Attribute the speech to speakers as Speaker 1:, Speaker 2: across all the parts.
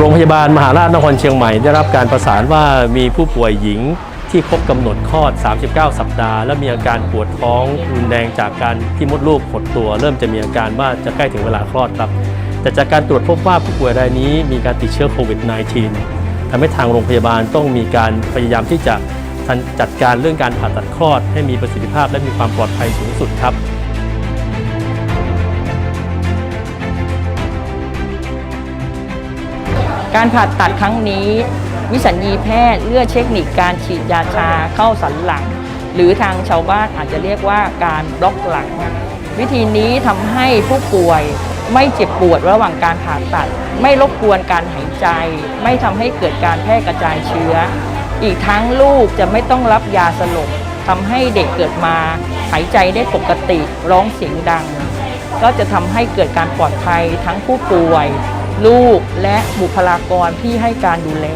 Speaker 1: โรงพยาบาลมหาราชนครเชียงใหม่ได้รับการประสานว่ามีผู้ป่วยหญิงที่ครบกำหนดคลอด 39 สัปดาห์ และมีอาการปวดท้องรุนแรงจากการที่มดลูกหดตัว เริ่มจะมีอาการว่าจะใกล้ถึงเวลาคลอดครับแต่จากการตรวจพบว่าผู้ป่วยรายนี้มีการติดเชื้อโควิด -19 ทำให้ทางโรงพยาบาลต้องมีการพยายามที่จะจัดการเรื่องการผ่าตัดคลอด ให้มีประสิทธิภาพและมีความปลอดภัยสูงสุดครับ
Speaker 2: การผ่าตัดครั้งนี้ วิสัญญีแพทย์เลือกเทคนิคการฉีดยาชาเข้าสันหลัง หรือทางชาวบ้านอาจจะเรียกว่าการบล็อกหลัง วิธีนี้ทำให้ผู้ป่วยไม่เจ็บปวดระหว่างการผ่าตัด ไม่รบกวนการหายใจ ไม่ทำให้เกิดการแพร่กระจายเชื้อ อีกทั้งลูกจะไม่ต้องรับยาสลบทำให้เด็กเกิดมา หายใจได้ปกติร้องเสียงดัง ก็จะทำให้เกิดการปลอดภัยทั้งผู้ป่วย ลูกและบุคลากรที่ให้การดูแล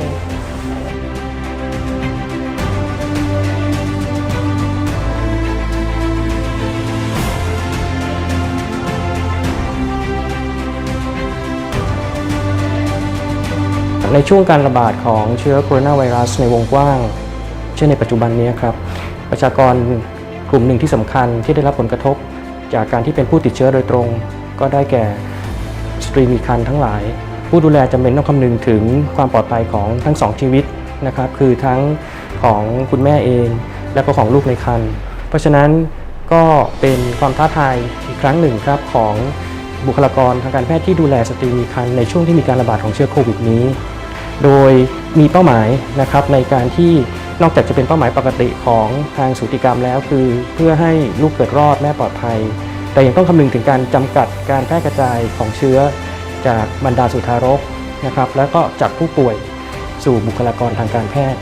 Speaker 3: ในช่วงการระบาดของเชื้อโคโรนาไวรัสในวงกว้าง เช่นในปัจจุบันนี้ครับ ประชากรกลุ่มหนึ่งที่สำคัญที่ได้รับผลกระทบ จากการที่เป็นผู้ติดเชื้อโดยตรง ก็ได้แก่ สตรีมีครรภ์ทั้งหลาย ผู้ดูแลจำเป็นต้องคำนึงถึงความปลอดภัยของทั้งสองชีวิตนะครับคือทั้งของคุณแม่เอง และก็ของลูกในครรภ์เพราะฉะนั้นก็เป็นความท้าทายอีกครั้งหนึ่งครับของบุคลากรทางการแพทย์ที่ดูแลสตรีมีครรภ์ในช่วงที่มีการระบาดของเชื้อโควิดนี้ โดยมีเป้าหมายนะครับในการที่นอกจากจะเป็นเป้าหมายปกติของทางสูติกรรมแล้ว คือเพื่อให้ลูกเกิดรอดแม่ปลอดภัย แต่ยังต้องคำนึงถึงการจำกัดการแพร่กระจายของเชื้อจากบรรดาสุทารกนะครับแล้วก็จากผู้ป่วยสู่บุคลากรทางการแพทย์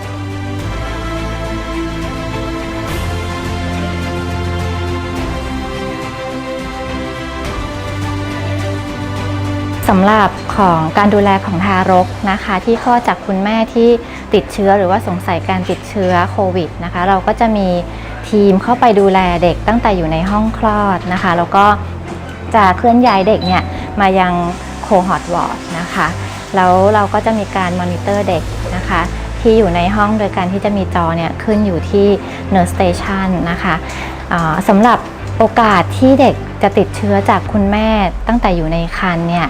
Speaker 4: สำหรับของการดูแลของทารกนะคะ ที่คลอจากคุณแม่ที่ติดเชื้อหรือว่าสงสัยการติดเชื้อโควิดนะคะ เราก็จะมีทีมเข้าไปดูแลเด็กตั้งแต่อยู่ในห้องคลอดนะคะ แล้วก็จะเคลื่อนย้ายเด็กเนี่ยมายังโคฮอตวอร์ดนะคะ แล้วเราก็จะมีการมอนิเตอร์เด็กนะคะ ที่อยู่ในห้องโดยการที่จะมีจอเนี่ยขึ้นอยู่ที่ nurse station นะคะสำหรับ โอกาสที่เด็กจะติดเชื้อจากคุณแม่ตั้งแต่อยู่ในครรภ์เนี่ย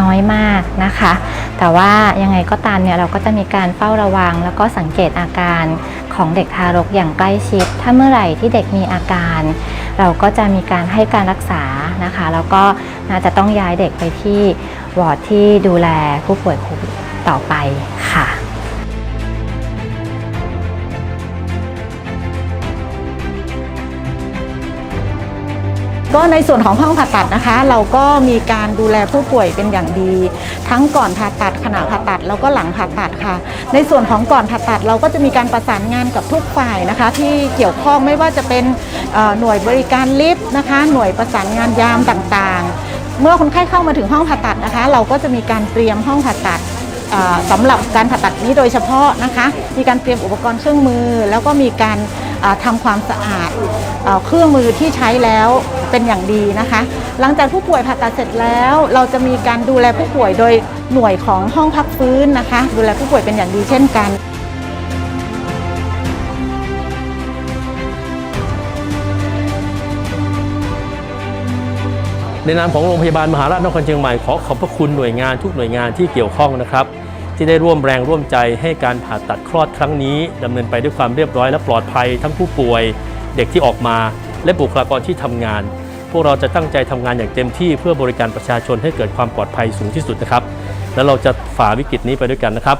Speaker 4: น้อยมากนะคะ แต่ว่ายังไงก็ตามเนี่ยเราก็จะมีการเฝ้าระวัง แล้วก็สังเกตอาการของเด็กทารกอย่างใกล้ชิด ถ้าเมื่อไหร่ที่เด็กมีอาการ เราก็จะมีการให้การรักษานะคะ แล้วก็น่าจะต้องย้ายเด็กไปที่วอร์ดที่ดูแลผู้ป่วยโควิดต่อไปค่ะ
Speaker 5: ก็ในส่วนของห้องผ่าตัดนะคะ เราก็มีการดูแลผู้ป่วยเป็นอย่างดี ทั้งก่อนผ่าตัดขณะผ่าตัดแล้วก็หลังผ่าตัดค่ะ ในส่วนของก่อนผ่าตัดเราก็จะมีการประสานงานกับทุกฝ่ายนะคะ ที่เกี่ยวข้องไม่ว่าจะเป็นหน่วยบริการลิฟต์นะคะ หน่วยประสานงานยามต่างๆ เมื่อคนไข้เข้ามาถึงห้องผ่าตัดนะคะ เราก็จะมีการเตรียมห้องผ่าตัดสำหรับการผ่าตัดนี้โดยเฉพาะนะคะ มีการเตรียมอุปกรณ์เครื่องมือ แล้วก็มีการ ทำความสะอาดเอ่อเครื่องมือที่ใช้แล้วเป็นอย่างดีนะคะ หลังจากผู้ป่วยผ่าตัดเสร็จแล้ว เราจะมีการดูแลผู้ป่วยโดยหน่วยของห้องพักฟื้นนะคะ ดูแลผู้ป่วยเป็นอย่างดีเช่นกัน
Speaker 1: ในนามของโรงพยาบาลมหาราชนครเชียงใหม่ขอขอบพระคุณหน่วยงานทุกหน่วยงานที่เกี่ยวข้องนะครับ ที่ได้ร่วมแรงร่วมใจให้การผ่าตัดคลอดครั้งนี้ดำเนินไปด้วยความเรียบร้อยและปลอดภัย ทั้งผู้ป่วย เด็กที่ออกมา และบุคลากรที่ทำงาน พวกเราจะตั้งใจทำงานอย่างเต็มที่เพื่อบริการประชาชนให้เกิดความปลอดภัยสูงที่สุดนะครับ และเราจะฝ่าวิกฤตนี้ไปด้วยกันนะครับ